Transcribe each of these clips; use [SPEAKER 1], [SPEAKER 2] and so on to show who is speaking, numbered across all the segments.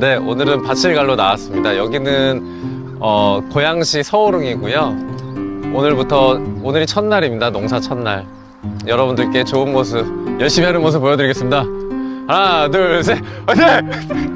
[SPEAKER 1] 네, 오늘은 밭을갈로 나왔습니다. 여기는 어, 고양시 서울흥이고요. 오늘부터 오늘이 첫날입니다. 농사 첫날. 여러분들께 좋은 모습, 열심히 하는 모습 보여드리겠습니다. 하나, 둘, 셋, 화이팅!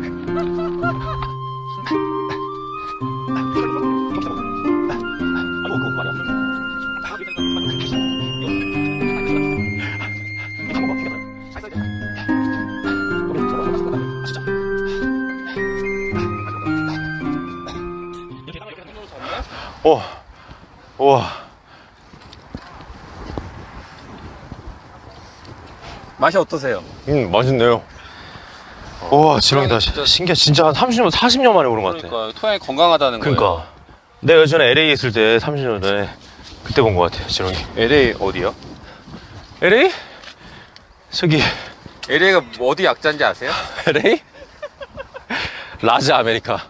[SPEAKER 1] 오, 우와.
[SPEAKER 2] 맛이 어떠세요?
[SPEAKER 1] 음, 맛있네요. 우와, 지렁이다.
[SPEAKER 2] 진짜-
[SPEAKER 1] 신기해. 진짜 한 30년, 40년 만에 오는 것 같아.
[SPEAKER 2] 그러니까 토양이 건강하다는 거예요.
[SPEAKER 1] 그러니까. 내가 예전에 LA 있을 때 30년 전에 그때 본 것 같아, 지렁이.
[SPEAKER 2] LA 어디요?
[SPEAKER 1] LA? 저기,
[SPEAKER 2] LA가 어디 약자인지 아세요?
[SPEAKER 1] LA? 라즈 아메리카.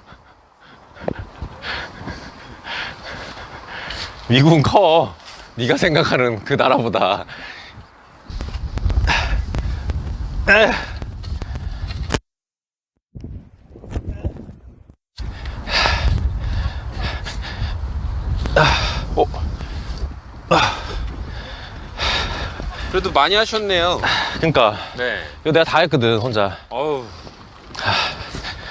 [SPEAKER 1] 미국은 커. 네가 생각하는 그 나라보다. 어,
[SPEAKER 2] 그래도 많이 하셨네요.
[SPEAKER 1] 그러니까
[SPEAKER 2] 네.
[SPEAKER 1] 이거 내가 다 했거든 혼자.
[SPEAKER 2] 어우.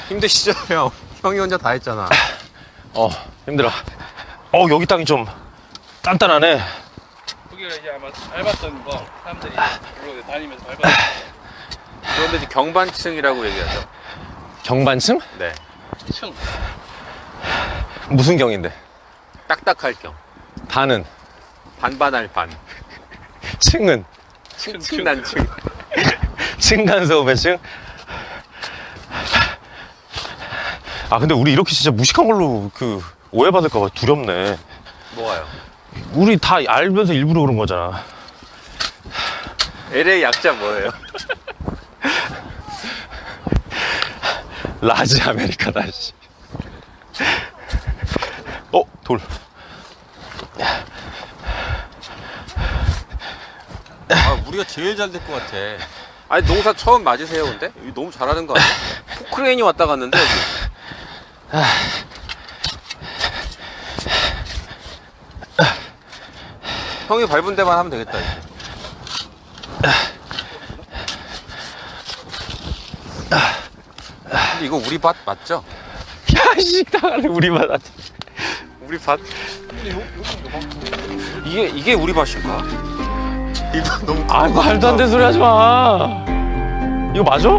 [SPEAKER 2] 힘드시죠, 형? 형이 혼자 다 했잖아.
[SPEAKER 1] 어 힘들어. 어 여기 땅이 좀 단단하네.
[SPEAKER 3] 거기가 이제 아마 밟았던 거 사람들이 물로 다니면서 밟았던
[SPEAKER 2] 그런데 이제 경반층이라고 얘기하죠.
[SPEAKER 1] 경반층?
[SPEAKER 2] 네.
[SPEAKER 3] 층
[SPEAKER 1] 무슨 경인데?
[SPEAKER 2] 딱딱할 경.
[SPEAKER 1] 반은
[SPEAKER 2] 반반할 반.
[SPEAKER 1] 층은
[SPEAKER 2] 층, 층난층.
[SPEAKER 1] 층간소음의 층. 아 근데 우리 이렇게 진짜 무식한 걸로 그 오해받을까 봐 두렵네.
[SPEAKER 2] 뭐가요?
[SPEAKER 1] 우리 다 알면서 일부러 그런 거잖아.
[SPEAKER 2] LA 약자 뭐예요?
[SPEAKER 1] 라지 아메리카다. 씨. 어 돌.
[SPEAKER 2] 아, 우리가 제일 잘 될 것 같아. 아니, 농사 처음 맞으세요, 근데? 이거 너무 잘하는 거 아니야? 포크레인이 왔다 갔는데, 여기. 형이 밟은 데만 하면 되겠다, 이제. 근데 이거 우리 밭 맞죠?
[SPEAKER 1] 야씨 당하네 우리 만
[SPEAKER 2] 우리 밭? 이게, 이게 우리 밭인가? 이거 너무
[SPEAKER 1] 아 말도 안 되는 소리 하지 마. 이거 맞아?